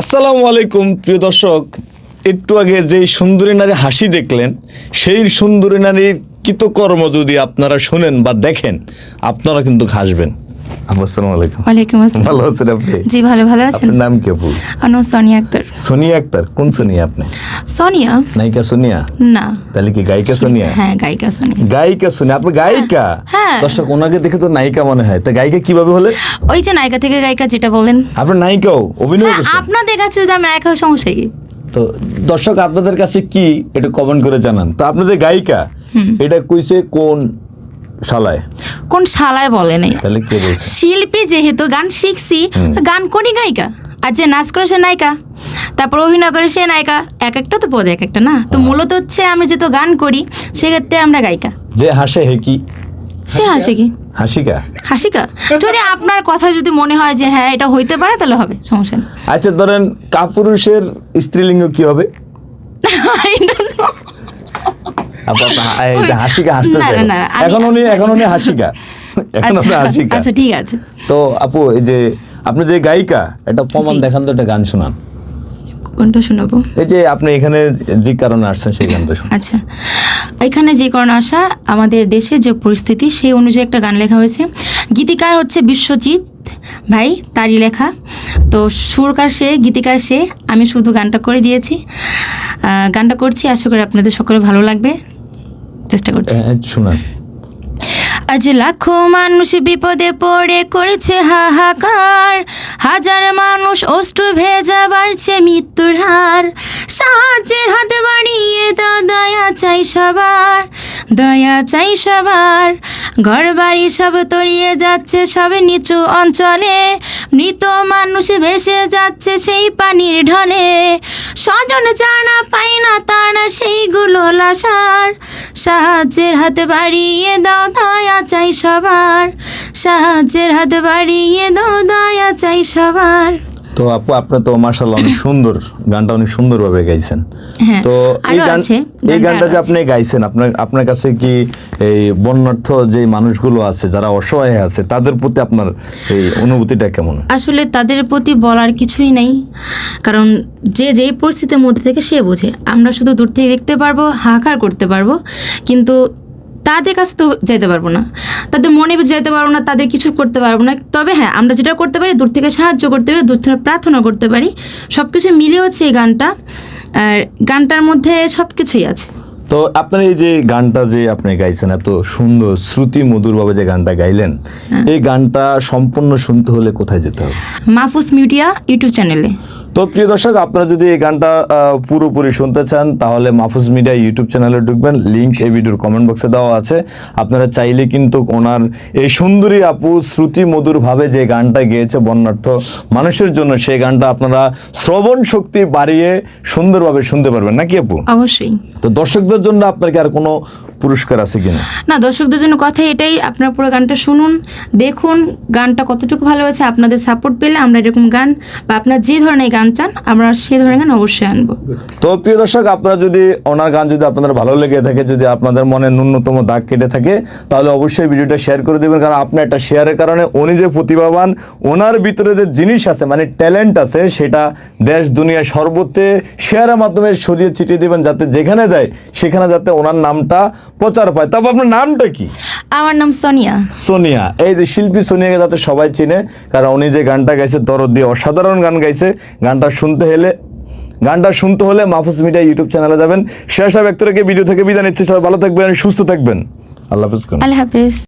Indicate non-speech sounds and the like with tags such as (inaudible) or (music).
আসসালামু আলাইকুম প্রিয় দর্শক। একটু আগে যেই সুন্দরী নারী হাসি দেখলেন সেই সুন্দরী নারীর কৃতকর্ম যদি আপনারা শুনেন বা দেখেন আপনারা কিন্তু হাসবেন। আসসালামু আলাইকুম। ওয়ালাইকুম আসসালাম। ভালো আছেন আপনি? জি ভালো ভালো আছেন। নাম কি আপু? আমার সোনিয়া আক্তার। সোনিয়া আক্তার কোন সোনিয়া আপনি? সোনিয়া? নায়িকা সোনিয়া? না। তাহলে কি গায়িকা সোনিয়া? হ্যাঁ গায়িকা সোনিয়া। গায়িকা সোনিয়া আপনি গায়িকা? হ্যাঁ। দর্শক ওনাকে দেখে তো নায়িকা মনে হয়। তা গায়িকা কীভাবে হলে ওই যে নায়িকা থেকে গায়িকা যেটা বলেন। আপনি নায়িকাও অভিনয় হ্যাঁ, করছেন? আপনাদের কাছে যদি আমি নায়িকা সমস্যা কি? তো দর্শক আপনাদের কাছে কি কমেন্ট করে জানান। তো আপনাদের গায়িকা এটা কইছে কোন শালায়? কোন শালায় বলে নেই। তাহলে কে বলছে? শিল্পী যেহেতু গান শিখছি গান কোনই গায়িকা? আর যে নাচ করে সে নায়িকা তারপর অভিনয় করে সে নায়িকা এক একটা তো পদ এক একটা না। তো মূলত হচ্ছে আমি যেহেতু গান করি সেক্ষেত্রে আমরা গায়িকা। যে হাসে হে কি? সে হাসে কি হাসিকা? হাসিকা? যদি আপনার কথা যদি মনে হয় যে হ্যাঁ এটা হইতে পারে তাহলে হবে সমস্যা নেই। আচ্ছা ধরেন কাপুরুষের স্ত্রীলিঙ্গ কি হবে? (laughs) আপনি- হাসিকা হাসতে এখন উনি এখন উনি হাসিকা। (laughs) এখন উনি আচ্ছা, হাসিকা। আচ্ছা ঠিক আছে। তো আপু এই যে আপনি যে গায়িকা এটা প্রমাণ। দেখান তো একটা গান শোনান। কোনটা শোনাবো? এই যে আপনি এখানে যে কারণে আসছেন সেই গানটা শুনুন। আচ্ছা। এখানে যে কারণে আসা আমাদের দেশের যে পরিস্থিতি সেই অনুযায়ী একটা গান লেখা হয়েছে। গীতিকার হচ্ছে বিশ্বজিৎ ভাই তারই লেখা। তো সুরকার সে গীতিকার সে আমি শুধু গানটা করে দিয়েছি। গানটা করছি আশা করি আপনাদের সকলে ভালো লাগবে। চেষ্টা করছি। হ্যাঁ, আজ লাখো মানুষ বিপদে পড়ে করেছে হাহাকার। হাজার মানুষ অষ্টু ভেজা বাড়ছে মৃত্যুর হার। সাহায্যের হাত বাড়িয়ে দাও দয়া চাই সবার। দয়া চাই সবার। ঘর বাড়ি সব তরিয়ে যাচ্ছে, সব নিচু অঞ্চলে। মৃত মানুষ ভেসে যাচ্ছে সেই পানির ঢলে। স্বজন জানা পাই না তারা সেইগুলো লাসার। সাহায্যের হাত বাড়িয়ে দাও, দয়া চাই সবার। সাহায্যের হাত বাড়িয়ে দাও, দয়া চাই সবার। তো আপু আপনি তো মাশাআল্লাহ অনেক সুন্দর গানটা অনেক সুন্দরভাবে গাইছেন। হ্যাঁ, তো এই গান এই গানটা যে আপনি গাইছেন আপনার আপনার কাছে কি এই বন্যার্থ যে মানুষগুলো আছে যারা অসহায় আছে তাদের প্রতি আপনার এই অনুভূতিটা কেমন? আসলে তাদের প্রতি বলার কিছুই নেই। কারণ যে যেই পরিস্থিতির মধ্যে থেকে সে বোঝে। আমরা শুধু দূর থেকে দেখতে পারব হাহাকার করতে পারব। কিন্তু তাদের কাছে তো যেতে পারব না। তাদের মনে যেতে পারব না তাদের কিছু করতে পারব না। তবে হ্যাঁ আমরা যেটা করতে পারি দূর থেকে সাহায্য করতে পারি দূর থেকে প্রার্থনা করতে পারি সব কিছু মিলে হচ্ছে এই গানটা। আর গানটার মধ্যে সব কিছুই আছে। তো আপনার এই যে গানটা যে আপনি গাইছেন এত সুন্দর শ্রুতি মধুরভাবে যে গানটা গাইলেন হ্যাঁ। এই গানটা সম্পূর্ণ শুনতে হলে কোথায় যেতে হবে? মাহফুজ মিডিয়া ইউটিউব চ্যানেলে। তো প্রিয় দর্শক আপনারা যদি এই গানটা পুরোপুরি শুনতে চান তাহলে মাহফুজ মিডিয়া ইউটিউব চ্যানেলে ঢুকবেন। লিংক এই ভিডিওর কমেন্ট বক্সে দেওয়া আছে। আপনারা চাইলে কিন্তু ওনার এই সুন্দরী আপু শ্রুতি মধুর ভাবে যে গানটা গেয়েছে বর্ণার্থ মানুষের জন্য সেই গানটা আপনারা শ্রবণ শক্তি বাড়িয়ে সুন্দরভাবে শুনতে পারবেন। নাকি আপু? অবশ্যই। তো দর্শকদের জন্য আপনার কি আর কোনো পুরস্কার আছে কিনা? না দর্শকদের জন্য কথা এটাই আপনারা পুরো গানটা শুনুন দেখুন গানটা কতটুকু ভালো হয়েছে আপনাদের সাপোর্ট পেলে আমরা এরকম গান বা আপনার যে ধরনের গান চান আমরা সেই ধরনের গান অবশ্যই আনব। তো প্রিয় দর্শক আপনারা যদি ওনার গান যদি আপনাদের ভালো লেগে থাকে যদি আপনাদের মনে ন্যূনতম দাগ কেটে থাকে তাহলে অবশ্যই ভিডিওটা শেয়ার করে দেবেন কারণ আপনার একটা শেয়ারের কারণে উনি যে প্রতিভাবান ওনার ভিতরে যে জিনিস আছে মানে ট্যালেন্ট আছে সেটা দেশ দুনিয়া সর্বত্রে শেয়ারের মাধ্যমে ছড়িয়ে ছিটিয়ে দেবেন যাতে যেখানে যায় সেখানে যাতে ওনার নামটা প্রচার পায়। তবে আপনার নামটা কি? আমার নাম সোনিয়া। সোনিয়া। এই যে শিল্পী সোনিয়াকে যাতে সবাই চিনে কারণ উনি যে গানটা গাইছে দরদ দিয়ে অসাধারণ গান গাইছে গানটা শুনতে হলে গানটা শুনতে হলে মাহফুজ মিডিয়া ইউটিউব চ্যানেলে যাবেন। শেষ একটু রেখে ভিডিও থেকে বিদায় নিচ্ছি। সবাই ভালো থাকবেন সুস্থ থাকবেন। আল্লাহ হাফিজ। আল্লাহ হাফেজ।